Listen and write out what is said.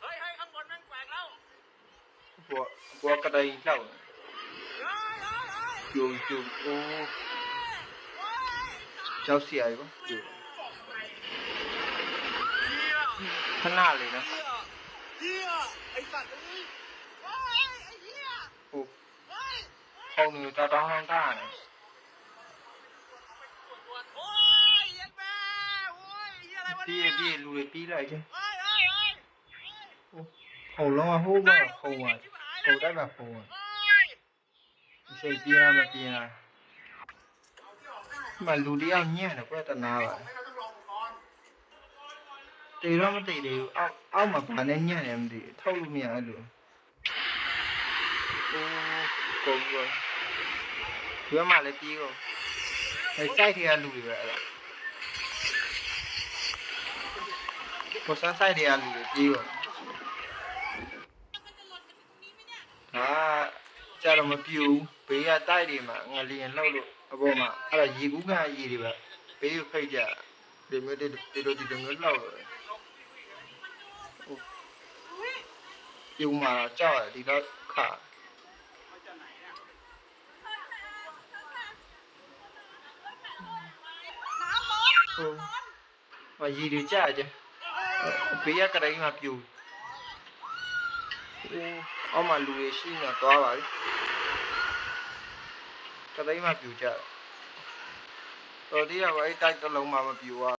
เฮ้ยเฮ้ยข้างบนแม่งแกว่งแล้วบัวบัวกระไดเหล่าเฮ้ยเฮ้ยเฮ้ยอยู่อยู่โอ้เฮ้ยเจ้าเสียอยู่ปะอยู่เฮียข้างหน้าเลยนะเฮียเฮียไอ้สัตว์เอ้ยเฮ้ยไอ้เฮียโอ้เฮ้ย เข้าหนูตาต้องห้างท่า ပြေးရပြေးလူတွေပြေးလိုက်ကြဟိုလုံးကဟိုးကခုံပါဟိုတက်ကခုံပါအချိန်ပြေးရမပြေးရမလူတယောက်ညံ့တယ်ကွတနာပါတေတော့မတေသေးဘူးအောက်အောက်မှာဘာနဲ့ညံ့တယ်မသိထုတ်လို့မရအဲ့လိုဟိုကုန်ပါဒီမှာလည်းပြေးကုန်အဲ site ထဲကလူတွေပဲအဲ့ဒါ ကိုစမ်း site တွေကလူတွေပြီးကုန်ဒါကြတော့မပြူဘူးဘေးကတိုက်တွေမှာငလျင်လှုပ်လို့အပေါ်မှာအဲ့ဒါရေကူးကန်အရေတွေပဲဘေးကိုဖိတ်ကြဒီမျိုးဒီဒီလိုဒီလိုမျိုးလှုပ်လို့ပြူမှာတော့ကြောက်တယ်ဒီတော့ခါဟိုမရည်တွေကြကြ ဘေးကကတိုင်းမှာပြူဟိုအောက်မှာလူတွေရှိနေတော့ပါပြီကတိုင်းမှာပြူကြတော်သေးရပါအဲ့တိုက်တစ်လုံးမှမပြူอ่ะ